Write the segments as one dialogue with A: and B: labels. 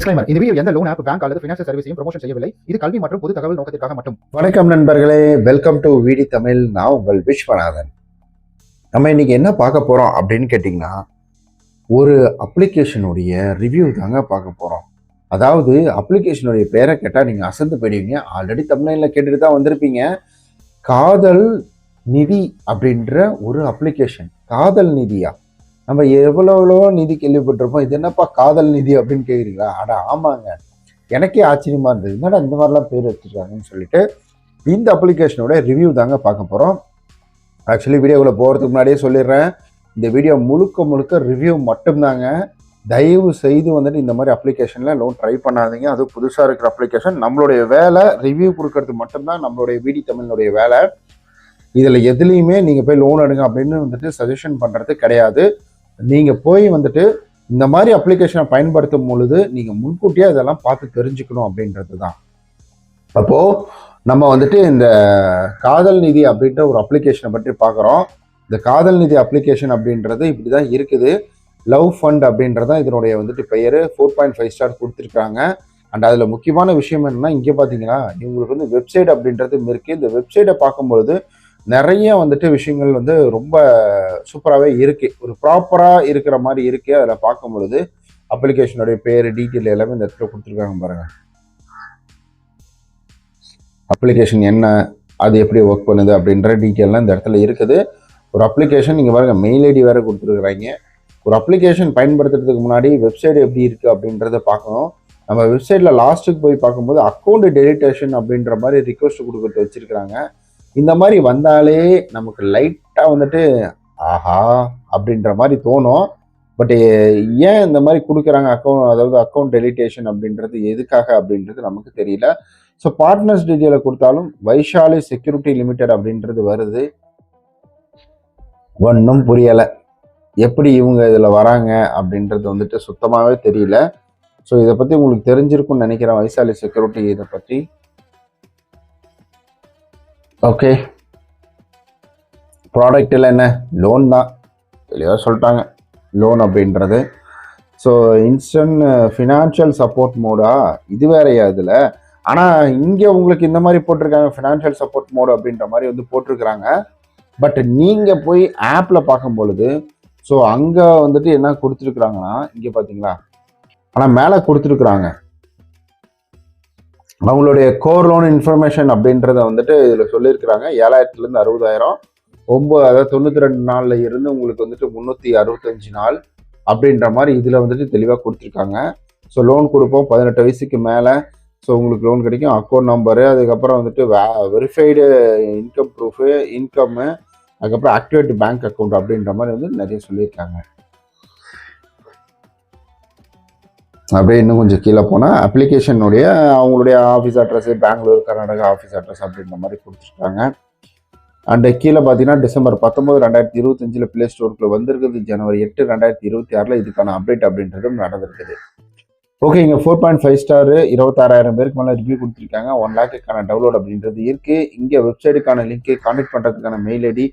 A: Disclaimer இந்த video எந்த loan app bank அல்லது ஃபினான்ஷியல் சர்வீஸையும் ப்ரொமோஷன் செய்யவில்லை. இது கல்வி மற்றும் பொது தகவல் நோக்கத்திற்காக மட்டும்.
B: வணக்கம் நண்பர்களே வெல்கம் டு விடி தமிழ். நான் உங்கள் விஸ்வநாதன். நம்ம இன்னைக்கு என்ன பார்க்க போறோம் அப்படின்னு கேட்டிங்கன்னா ஒரு அப்ளிகேஷனுடைய ரிவ்யூ தாங்க பார்க்க போகிறோம் அதாவது அப்ளிகேஷனுடைய பேரை கேட்டால் நீங்கள் அசந்து போயிடுவீங்க. ஆல்ரெடி தமிழ்நாட்டில் கேட்டுட்டு தான் வந்திருப்பீங்க. காதல் நிதி அப்படின்ற ஒரு அப்ளிகேஷன் காதல் நிதியா? நம்ம எவ்வளோ எவ்வளோ நிதி கேள்விப்பட்டிருப்போம். இது என்னப்பா காதல் நிதி அப்படின்னு கேட்குறீங்களா அட ஆமாங்க. எனக்கே ஆச்சரியமாக இருந்தது. என்னடா இந்த மாதிரிலாம் பேர் வச்சுருக்காங்கன்னு சொல்லிட்டு இந்த அப்ளிகேஷனோட ரிவ்யூ தாங்க பார்க்க போகிறோம் ஆக்சுவலி வீடியோவில் போகிறதுக்கு முன்னாடியே சொல்லிடுறேன். இந்த வீடியோ முழுக்க முழுக்க ரிவ்யூ மட்டும்தாங்க. தயவு செய்து வந்துட்டு இந்த மாதிரி அப்ளிகேஷனில் லோன் ட்ரை பண்ணாதீங்க. அது புதுசாக இருக்கிற அப்ளிகேஷன் நம்மளுடைய வேலை ரிவ்யூ கொடுக்கறது மட்டும்தான் நம்மளுடைய வீடி தமிழனுடைய வேலை. இதில் எதுலேயுமே நீங்கள் போய் லோன் எடுங்க அப்படின்னு வந்துட்டு சஜஷன் பண்ணுறது கிடையாது. நீங்கள் போய் வந்துட்டு இந்த மாதிரி அப்ளிகேஷனை பயன்படுத்தும் பொழுது நீங்கள் முன்கூட்டியே அதெல்லாம் பார்த்து தெரிஞ்சுக்கணும் அப்படின்றது தான் அப்போது நம்ம வந்துட்டு இந்த காதல் நிதி அப்படின்ற ஒரு அப்ளிகேஷனை பற்றி பார்க்குறோம். இந்த காதல் நிதி அப்ளிகேஷன் அப்படின்றது இப்படி தான் இருக்குது. லவ் ஃபண்ட் அப்படின்றது தான் இதனுடைய வந்துட்டு பெயர். ஃபோர் பாயிண்ட் ஃபைவ் ஸ்டார் கொடுத்துருக்காங்க. அண்ட் அதில் முக்கியமான விஷயம் என்னென்னா இங்கே பார்த்தீங்கன்னா இவங்களுக்கு வந்து வெப்சைட் அப்படின்றது இருக்குது இந்த வெப்சைட்டை பார்க்கும்பொழுது நிறைய வந்துட்டு விஷயங்கள் வந்து ரொம்ப சூப்பராகவே இருக்குது ஒரு ப்ராப்பராக இருக்கிற மாதிரி இருக்குது அதில் பார்க்கும் பொழுது அப்ளிகேஷனுடைய பேர் டீட்டெயில் எல்லாமே இந்த இடத்துல கொடுத்துருக்காங்க பாருங்க. அப்ளிகேஷன் என்ன அது எப்படி ஒர்க் பண்ணுது அப்படின்ற டீட்டெயிலாம் இந்த இடத்துல இருக்குது. ஒரு அப்ளிகேஷன் நீங்கள் பாருங்க மெயில் ஐடி வேறு கொடுத்துருக்குறாங்க. ஒரு அப்ளிகேஷன் பயன்படுத்துறதுக்கு முன்னாடி வெப்சைட் எப்படி இருக்குது அப்படின்றத பார்க்கணும். நம்ம வெப்சைட்டில் லாஸ்ட்டுக்கு போய் பார்க்கும்போது அக்கௌண்ட் டெலிட்டேஷன் அப்படின்ற மாதிரி ரிக்வஸ்ட் கொடுக்கறது வச்சுருக்கிறாங்க. இந்த மாதிரி வந்தாலே நமக்கு லைட்டாக வந்துட்டு ஆஹா அப்படின்ற மாதிரி தோணும். பட் ஏன் இந்த மாதிரி கொடுக்குறாங்க அக்கௌண்ட் அதாவது அக்கௌண்ட் டெலிட்டேஷன் அப்படின்றது எதுக்காக அப்படின்றது நமக்கு தெரியல. ஸோ பார்ட்னர்ஸ் டீட்டெயிலை கொடுத்தாலும் வைஷாலி செக்யூரிட்டி லிமிடெட் அப்படின்றது வருது. ஒன்றும் புரியலை. எப்படி இவங்க இதில் வராங்க அப்படின்றது வந்துட்டு சுத்தமாகவே தெரியல. ஸோ இதை பற்றி உங்களுக்கு தெரிஞ்சிருக்கும்னு நினைக்கிறேன் வைசாலி செக்யூரிட்டி இதை பற்றி ஓகே ப்ராடக்ட்டில் என்ன? லோன் தான். தெளிவாக சொல்லிட்டாங்க. லோன் அப்படின்றது. ஸோ இன்ஸ்டன்ட் ஃபினான்ஷியல் சப்போர்ட் மோடா இது வேறையா இதில்? ஆனால் இங்கே உங்களுக்கு இந்த மாதிரி போட்டிருக்காங்க. ஃபினான்ஷியல் சப்போர்ட் மோடு அப்படின்ற மாதிரி வந்து போட்டிருக்கிறாங்க. பட் நீங்கள் போய் ஆப்பில் பார்க்கும் பொழுது ஸோ அங்கே வந்துட்டு என்ன கொடுத்துருக்குறாங்கன்னா இங்கே பார்த்தீங்களா ஆனால் மேலே கொடுத்துருக்குறாங்க. அவங்களுடைய கோர் லோன் இன்ஃபர்மேஷன் அப்படின்றத வந்துட்டு இதில் சொல்லியிருக்கிறாங்க. ஏழாயிரத்துலேருந்து அறுபதாயிரம். ஒம்பது அதாவது தொண்ணூற்றி ரெண்டு நாளில் இருந்து உங்களுக்கு வந்துட்டு முந்நூற்றி அறுபத்தஞ்சு நாள் அப்படின்ற மாதிரி இதில் வந்துட்டு தெளிவாக கொடுத்துருக்காங்க. ஸோ லோன் கொடுப்போம். பதினெட்டு வயசுக்கு மேலே. ஸோ உங்களுக்கு லோன் கிடைக்கும். அக்கௌண்ட் நம்பரு அதுக்கப்புறம் வந்துட்டு வே வெரிஃபைடு இன்கம் ப்ரூஃபு இன்கம்மு அதுக்கப்புறம் ஆக்டிவேட் பேங்க் அக்கௌண்ட் அப்படின்ற மாதிரி வந்து நிறைய சொல்லியிருக்காங்க. அப்படியே இன்னும் கொஞ்சம் கீழே போனால் அப்ளிகேஷனுடைய அவங்களுடைய office address Bangalore Karnataka office address அப்படின்ற மாதிரி கொடுத்துருக்காங்க. அண்டு கீழே பார்த்தீங்கன்னா டிசம்பர் பத்தொம்பது ரெண்டாயிரத்தி இருபத்தஞ்சில் ப்ளே ஸ்டோருக்குள்ள வந்திருக்குது ஜனவரி எட்டு ரெண்டாயிரத்தி இருபத்தி ஆறில் இதுக்கான அப்டேட் அப்படின்றதும் நடந்திருக்குது. ஓகே இங்கே ஃபோர் பாயிண்ட் ஃபைவ் ஸ்டாரு இருபத்தாறாயிரம் பேருக்கு மேலே ரிவ்யூ கொடுத்துருக்காங்க. ஒன் லேக்குக்கான டவுன்லோட் அப்படின்றது இருக்குது இங்கே வெப்சைட்டுக்கான லிங்க்கு கான்டெக்ட் பண்ணுறதுக்கான மெயில் ஐடி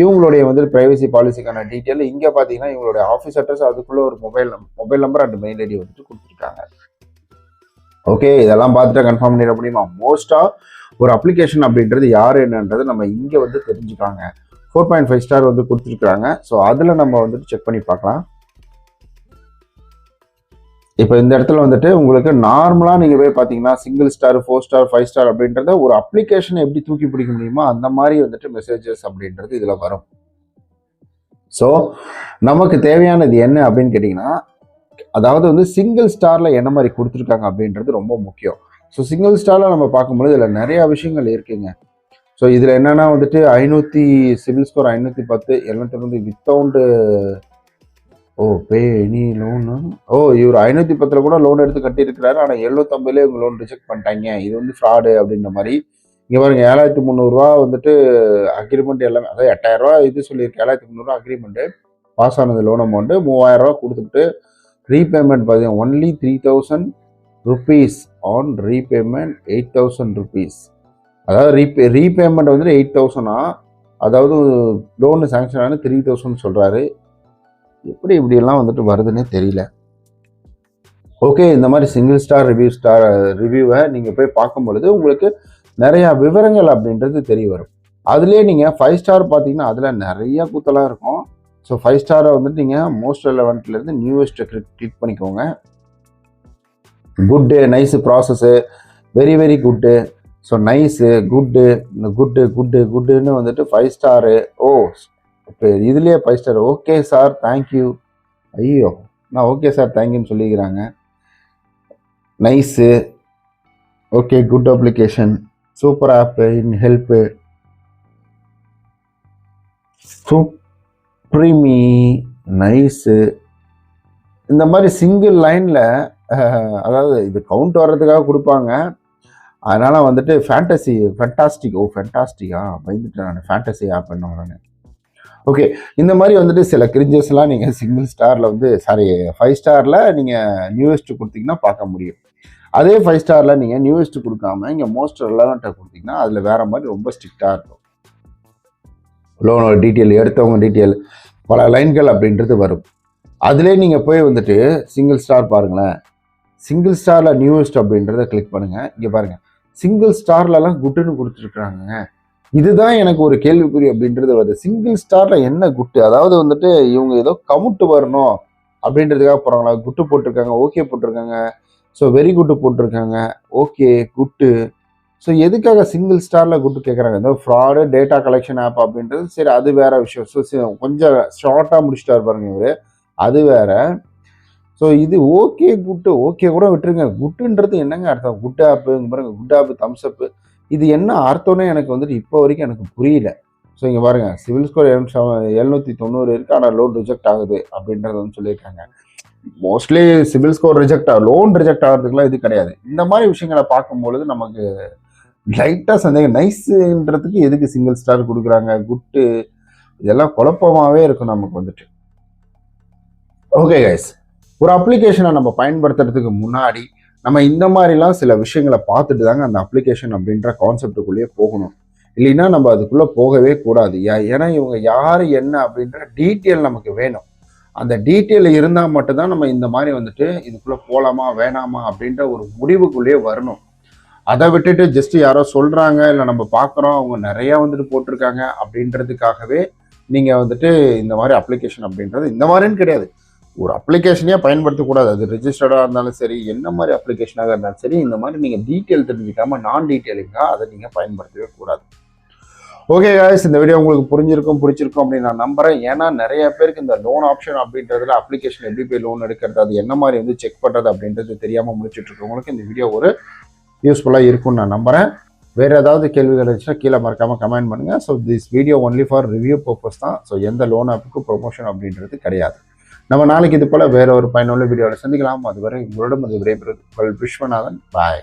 B: இவங்களுடைய வந்து ப்ரைவசி பாலிசிக்கான டீட்டெயில் இங்கே பார்த்தீங்கன்னா இவங்களுடைய ஆஃபீஸ் அட்ரஸ் அதுக்குள்ளே ஒரு mobile mobile number and mail ID வந்துட்டு கொடுத்துருக்காங்க. ஓகே இதெல்லாம் பார்த்துட்டு கன்ஃபார்ம் பண்ணிட முடியுமா? மோஸ்ட்டாக ஒரு அப்ளிகேஷன் அப்படின்றது யார் என்னன்றது நம்ம இங்கே வந்து தெரிஞ்சுக்காங்க ஃபோர் பாயிண்ட் ஃபைவ் ஸ்டார் வந்து கொடுத்துருக்காங்க ஸோ அதில் நம்ம வந்துட்டு செக் பண்ணி பார்க்கலாம். இப்போ இந்த இடத்துல வந்துட்டு உங்களுக்கு நார்மலாக நீங்கள் போய் பார்த்தீங்கன்னா single star four star five star அப்படின்றத ஒரு அப்ளிகேஷனை எப்படி தூக்கி பிடிக்க முடியுமோ அந்த மாதிரி வந்துட்டு மெசேஜஸ் அப்படின்றது இதில் வரும். ஸோ நமக்கு தேவையானது என்ன அப்படின்னு கேட்டிங்கன்னா அதாவது வந்து சிங்கிள் ஸ்டாரில் என்ன மாதிரி கொடுத்துருக்காங்க அப்படின்றது ரொம்ப முக்கியம். ஸோ சிங்கிள் ஸ்டாரில் நம்ம பார்க்கும்போது இதில் நிறையா விஷயங்கள் இருக்குங்க. ஸோ இதில் என்னென்னா வந்துட்டு ஐநூற்றி சிவில் ஸ்கோர் ஐநூற்றி பத்து எழுநூத்தி வித்தவுண்டு ஓ பே எனி லோனு ஓ இவர் ஐநூற்றி பத்தில் கூட லோன் எடுத்து கட்டியிருக்கிறாரு. ஆனால் எழுநூத்தம்பதுலேயே இவங்க லோன் ரிஜெக்ட் பண்ணிட்டாங்க. இது வந்து ஃப்ராடு அப்படின்ற மாதிரி. இங்கே பாருங்க ஏழாயிரத்தி முந்நூறுரூவா வந்துட்டு அக்ரிமெண்ட் எல்லாமே அதாவது எட்டாயிரரூவா இது சொல்லியிருக்கு. ஏழாயிரத்தி முந்நூறுரூவா அக்ரிமெண்ட்டு பாஸ் ஆனது லோன் அமௌண்ட்டு மூவாயிரரூவா கொடுத்துட்டு ரீபேமெண்ட் பார்த்தீங்கன்னா only three thousand rupees on repayment eight thousand rupees அதாவது ரீபே ரீபேமெண்ட் வந்துட்டு எயிட் தௌசண்டா அதாவது லோனு சாங்ஷன் ஆனது த்ரீ தௌசண்ட் சொல்கிறாரு எப்படி இப்படியெல்லாம் வந்துட்டு வருதுன்னே தெரியல. ஓகே இந்த மாதிரி சிங்கிள் ஸ்டார் ரிவ்யூ ஸ்டார் ரிவ்யூவை நீங்கள் போய் பார்க்கும் பொழுது உங்களுக்கு நிறையா விவரங்கள் அப்படின்றது தெரிய வரும். அதுலேயே நீங்கள் ஃபைவ் ஸ்டார் பார்த்தீங்கன்னா அதில் நிறைய கூத்தலாம் இருக்கும். ஸோ ஃபைவ் ஸ்டாரை வந்துட்டு நீங்கள் மோஸ்ட் ரெலவெண்ட்லேருந்து நியூவஸ்ட் கிளிக் கிளிக் பண்ணிக்கோங்க. Good nice process very very good so nice good இந்த குட்டு குட்டு குட்டுன்னு வந்துட்டு ஃபைவ் ஸ்டாரு ஓ இப்போ இதுலேயே five star okay sir thank you ஐயோ நான் ஓகே சார் தேங்க்யூன்னு சொல்லிக்கிறாங்க. Nice okay good application super app in help supreme nice இந்த மாதிரி சிங்கிள் லைனில் அதாவது இது கவுண்ட் வர்றதுக்காக கொடுப்பாங்க. அதனால் வந்துட்டு ஃபேண்டசி ஃபென்டாஸ்டிக் ஓ ஃபென்டாஸ்டிக்கா பயந்துட்டேன் நான். ஃபேண்டசி ஆப் என்ன வரேன் ஓகே இந்த மாதிரி வந்துட்டு சில கிரிஞ்சஸ்லாம் நீங்கள் சிங்கிள் ஸ்டாரில் வந்து சாரி ஃபைவ் ஸ்டாரில் நீங்கள் நியூவஸ்ட் கொடுத்தீங்கன்னா பார்க்க முடியும். அதே ஃபைவ் ஸ்டாரில் நீங்கள் நியூவஸ்ட் கொடுக்காம இங்கே மோஸ்ட் ரெலவெண்ட்டாக கொடுத்தீங்கன்னா அதில் வேறு மாதிரி ரொம்ப ஸ்ட்ரிக்டாக இருக்கும். லோனோட டீட்டெயில் எடுத்தவங்க டீட்டெயில் பல லைன்கள் அப்படின்றது வரும். அதிலே நீங்கள் போய் வந்துட்டு சிங்கிள் ஸ்டார் பாருங்களேன். சிங்கிள் ஸ்டாரில் நியூவெஸ்ட் அப்படின்றத கிளிக் பண்ணுங்கள் இங்கே பாருங்கள் சிங்கிள் ஸ்டார்லலாம் குட்டுன்னு கொடுத்துருக்குறாங்க. இதுதான் எனக்கு ஒரு கேள்விக்குறி அப்படின்றது வருது. சிங்கிள் ஸ்டாரில் என்ன குட்டு அதாவது வந்துட்டு இவங்க ஏதோ கமுட்டு வரணும் அப்படின்றதுக்காக போகிறாங்களா குட்டு போட்டிருக்காங்க ஓகே போட்டிருக்காங்க. ஸோ வெரி குட்டு போட்டிருக்காங்க. ஓகே குட்டு ஸோ எதுக்காக சிங்கிள் ஸ்டாரில் குட்டு கேட்குறாங்க இந்த ஃப்ராடு டேட்டா கலெக்ஷன் ஆப் அப்படின்றது சரி அது வேற விஷயம். ஸோ கொஞ்சம் ஷார்ட்டாக முடிச்சுட்டார் பாருங்க இவர். அது வேற. ஸோ இது ஓகே குட்டு ஓகே கூட விட்டுருங்க. குட்டுன்றது என்னங்க அர்த்தம்? குட் ஆப்புங்க பாருங்க. குட் ஆப்பு தம்ஸ் அப்பு இது என்ன அர்த்தம்னு எனக்கு வந்துட்டு இப்போ வரைக்கும் எனக்கு புரியல. ஸோ இங்கே பாருங்கள் சிவில் ஸ்கோர் எழுநூற்றி தொண்ணூறு இருக்குது ஆனால் லோன் ரிஜெக்ட் ஆகுது அப்படின்றத வந்து சொல்லியிருக்காங்க. மோஸ்ட்லி சிவில் ஸ்கோர் ரிஜெக்ட் ஆகும் லோன் ரிஜெக்ட் ஆகிறதுக்குலாம் இது கிடையாது. இந்த மாதிரி விஷயங்களை பார்க்கும்பொழுது நமக்கு லைட்டாக சந்தேகம். நைஸுன்றதுக்கு எதுக்கு சிங்கிள் ஸ்டார் கொடுக்குறாங்க? குட்டு இதெல்லாம் குழப்பமாகவே இருக்கும் நமக்கு வந்துட்டு. ஓகே கைஸ் ஒரு அப்ளிகேஷனை நம்ம பயன்படுத்துறதுக்கு முன்னாடி நம்ம இந்த மாதிரிலாம் சில விஷயங்களை பார்த்துட்டு தாங்க அந்த அப்ளிகேஷன் அப்படின்ற கான்செப்டுக்குள்ளேயே போகணும். இல்லைன்னா நம்ம அதுக்குள்ளே போகவே கூடாது. ஏன்னா இவங்க யார் என்ன அப்படின்ற டீட்டெயில் நமக்கு வேணும். அந்த டீட்டெயில் இருந்தால் மட்டும்தான் நம்ம இந்த மாதிரி வந்துட்டு இதுக்குள்ளே போகலாமா வேணாமா அப்படின்ற ஒரு முடிவுக்குள்ளேயே வரணும். அதை விட்டுட்டு ஜஸ்ட் யாரோ சொல்கிறாங்க இல்லை நம்ம பார்க்குறோம் அவங்க நிறையா வந்துட்டு போட்டிருக்காங்க அப்படின்றதுக்காகவே நீங்கள் வந்துட்டு இந்த மாதிரி அப்ளிகேஷன் அப்படின்றது இந்த மாதிரின்னு கிடையாது. ஒரு அப்ளிகேஷனே பயன்படுத்தக்கூடாது. அது ரிஜிஸ்டர்டாக இருந்தாலும் சரி என்ன மாதிரி அப்ளிகேஷனாக இருந்தாலும் சரி இந்த மாதிரி நீங்கள் டீட்டெயில் தெரிஞ்சுக்காம நான் டீட்டெயிலிங்காக அதை நீங்கள் பயன்படுத்தவே கூடாது. ஓகே காய்ஸ் இந்த வீடியோ உங்களுக்கு புரிஞ்சிருக்கும் பிடிச்சிருக்கும் அப்படின்னு நான் நம்புறேன். ஏன்னா நிறைய பேருக்கு இந்த லோன் ஆப்ஷன் அப்படின்றதுல அப்ளிகேஷன் எப்படி போய் லோன் எடுக்கிறது அது என்ன மாதிரி வந்து செக் பண்ணுறது அப்படின்றது தெரியாமல் முடிச்சிட்டு இருக்கவங்களுக்கு இந்த வீடியோ ஒரு யூஸ்ஃபுல்லாக இருக்கும்னு நான் நம்புறேன். வேறு ஏதாவது கேள்விகள் இருந்துச்சுன்னா கீழே மறக்காமல் கமெண்ட் பண்ணுங்கள் so this video only for review purpose தான். ஸோ எந்த லோன் ஆப்புக்கும் ப்ரொமோஷன் அப்படின்றது கிடையாது. நம்ம நாளைக்கு இது போல் வேற ஒரு பயனுள்ள வீடியோவில் சந்திக்கலாம். அதுவரை உங்களிடம் அது விடைபெறுவது விஸ்வநாதன். பாய்